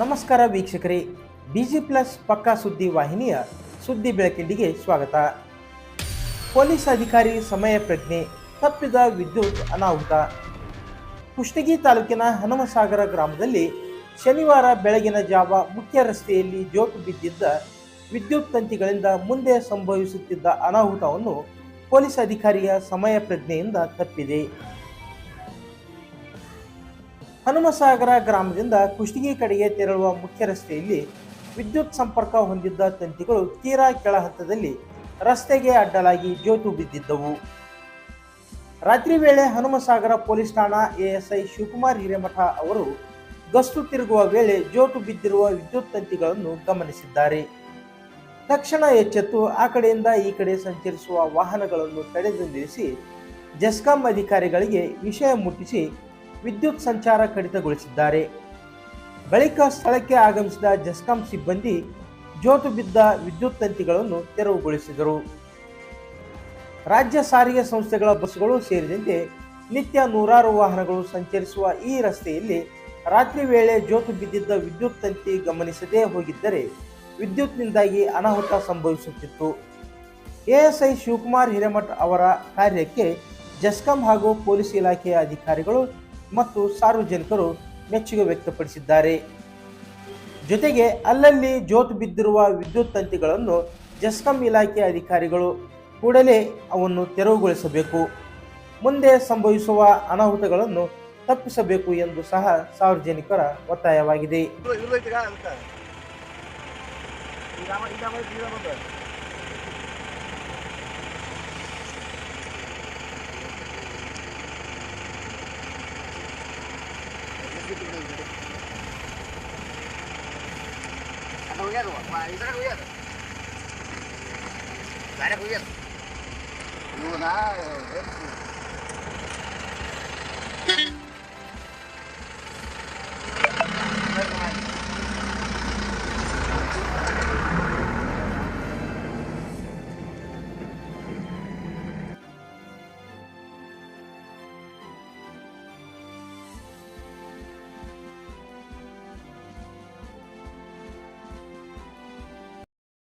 ನಮಸ್ಕಾರ ವೀಕ್ಷಕರೇ, busy plus ಪಕ್ಕಾ ಸುದ್ದಿ ವಾಹಿನಿಯ ಸುದ್ದಿ ಬೆಳಕಿಂಡಿಗೆ ಸ್ವಾಗತ. ಪೊಲೀಸ್ ಅಧಿಕಾರಿ ಸಮಯ ಪ್ರಜ್ಞೆ, ತಪ್ಪಿದ ವಿದ್ಯುತ್ ಅನಾಹುತ. ಕುಷ್ಟಗಿ ತಾಲೂಕಿನ ಹನುಮಸಾಗರ ಗ್ರಾಮದಲ್ಲಿ ಶನಿವಾರ ಬೆಳಗಿನ ಜಾವ ಮುಖ್ಯ ರಸ್ತೆಯಲ್ಲಿ ಜೋತು ಬಿದ್ದಿದ್ದ ವಿದ್ಯುತ್ ತಂತಿಗಳಿಂದ ಮುಂದೆ ಸಂಭವಿಸುತ್ತಿದ್ದ ಅನಾಹುತವನ್ನು ಪೊಲೀಸ್ ಅಧಿಕಾರಿಯ ಸಮಯ ಪ್ರಜ್ಞೆಯಿಂದ ತಪ್ಪಿದೆ. ಹನುಮಸಾಗರ ಗ್ರಾಮದಿಂದ ಕುಷ್ಟಗಿ ಕಡೆಗೆ ತೆರಳುವ ಮುಖ್ಯ ರಸ್ತೆಯಲ್ಲಿ ವಿದ್ಯುತ್ ಸಂಪರ್ಕ ಹೊಂದಿದ್ದ ತಂತಿಗಳು ತೀರಾ ಕೆಳ ಹಂತದಲ್ಲಿ ರಸ್ತೆಗೆ ಅಡ್ಡಲಾಗಿ ಜೋತು ಬಿದ್ದಿದ್ದವು. ರಾತ್ರಿ ವೇಳೆ ಹನುಮಸಾಗರ ಪೊಲೀಸ್ ಠಾಣಾ ಎಎಸ್ಐ ಶಿವಕುಮಾರ್ ಹಿರೇಮಠ ಅವರು ಗಸ್ತು ತಿರುಗುವ ವೇಳೆ ಜೋತು ಬಿದ್ದಿರುವ ವಿದ್ಯುತ್ ತಂತಿಗಳನ್ನು ಗಮನಿಸಿದ್ದಾರೆ. ತಕ್ಷಣ ಎಚ್ಚೆತ್ತು ಆ ಕಡೆಯಿಂದ ಈ ಕಡೆ ಸಂಚರಿಸುವ ವಾಹನಗಳನ್ನು ತಡೆದು ನಿಲ್ಲಿಸಿ ಜೆಸ್ಕಾಂ ಅಧಿಕಾರಿಗಳಿಗೆ ವಿಷಯ ಮುಟ್ಟಿಸಿ ವಿದ್ಯುತ್ ಸಂಚಾರ ಕಡಿತಗೊಳಿಸಿದ್ದಾರೆ. ಬಳಿಕ ಸ್ಥಳಕ್ಕೆ ಆಗಮಿಸಿದ ಜೆಸ್ಕಾಂ ಸಿಬ್ಬಂದಿ ಜೋತು ಬಿದ್ದ ವಿದ್ಯುತ್ ತಂತಿಗಳನ್ನು ತೆರವುಗೊಳಿಸಿದರು. ರಾಜ್ಯ ಸಾರಿಗೆ ಸಂಸ್ಥೆಗಳ ಬಸ್ಗಳು ಸೇರಿದಂತೆ ನಿತ್ಯ ನೂರಾರು ವಾಹನಗಳು ಸಂಚರಿಸುವ ಈ ರಸ್ತೆಯಲ್ಲಿ ರಾತ್ರಿ ವೇಳೆ ಜೋತು ಬಿದ್ದಿದ್ದ ವಿದ್ಯುತ್ ತಂತಿ ಗಮನಿಸದೇ ಹೋಗಿದ್ದರೆ ವಿದ್ಯುತ್ನಿಂದಾಗಿ ಅನಾಹುತ ಸಂಭವಿಸುತ್ತಿತ್ತು. ಎಎಸ್ಐ ಶಿವಕುಮಾರ್ ಹಿರೇಮಠ್ ಅವರ ಕಾರ್ಯಕ್ಕೆ ಜೆಸ್ಕಾಂ ಹಾಗೂ ಪೊಲೀಸ್ ಇಲಾಖೆಯ ಅಧಿಕಾರಿಗಳು ಮತ್ತು ಸಾರ್ವಜನಿಕರು ಮೆಚ್ಚುಗೆ ವ್ಯಕ್ತಪಡಿಸಿದ್ದಾರೆ. ಜೊತೆಗೆ ಅಲ್ಲಲ್ಲಿ ಜೋತು ಬಿದ್ದಿರುವ ವಿದ್ಯುತ್ ತಂತಿಗಳನ್ನು ಜೆಸ್ಕಾಂ ಇಲಾಖೆ ಅಧಿಕಾರಿಗಳು ಕೂಡಲೇ ಅವನ್ನು ತೆರವುಗೊಳಿಸಬೇಕು. ಮುಂದೆ ಸಂಭವಿಸುವ ಅನಾಹುತಗಳನ್ನು ತಪ್ಪಿಸಬೇಕು ಎಂದು ಸಹ ಸಾರ್ವಜನಿಕರ ಒತ್ತಾಯವಾಗಿದೆ. Ano yan o? Maisa na ko yan. Kaya na ko yan. Yun na. Eh.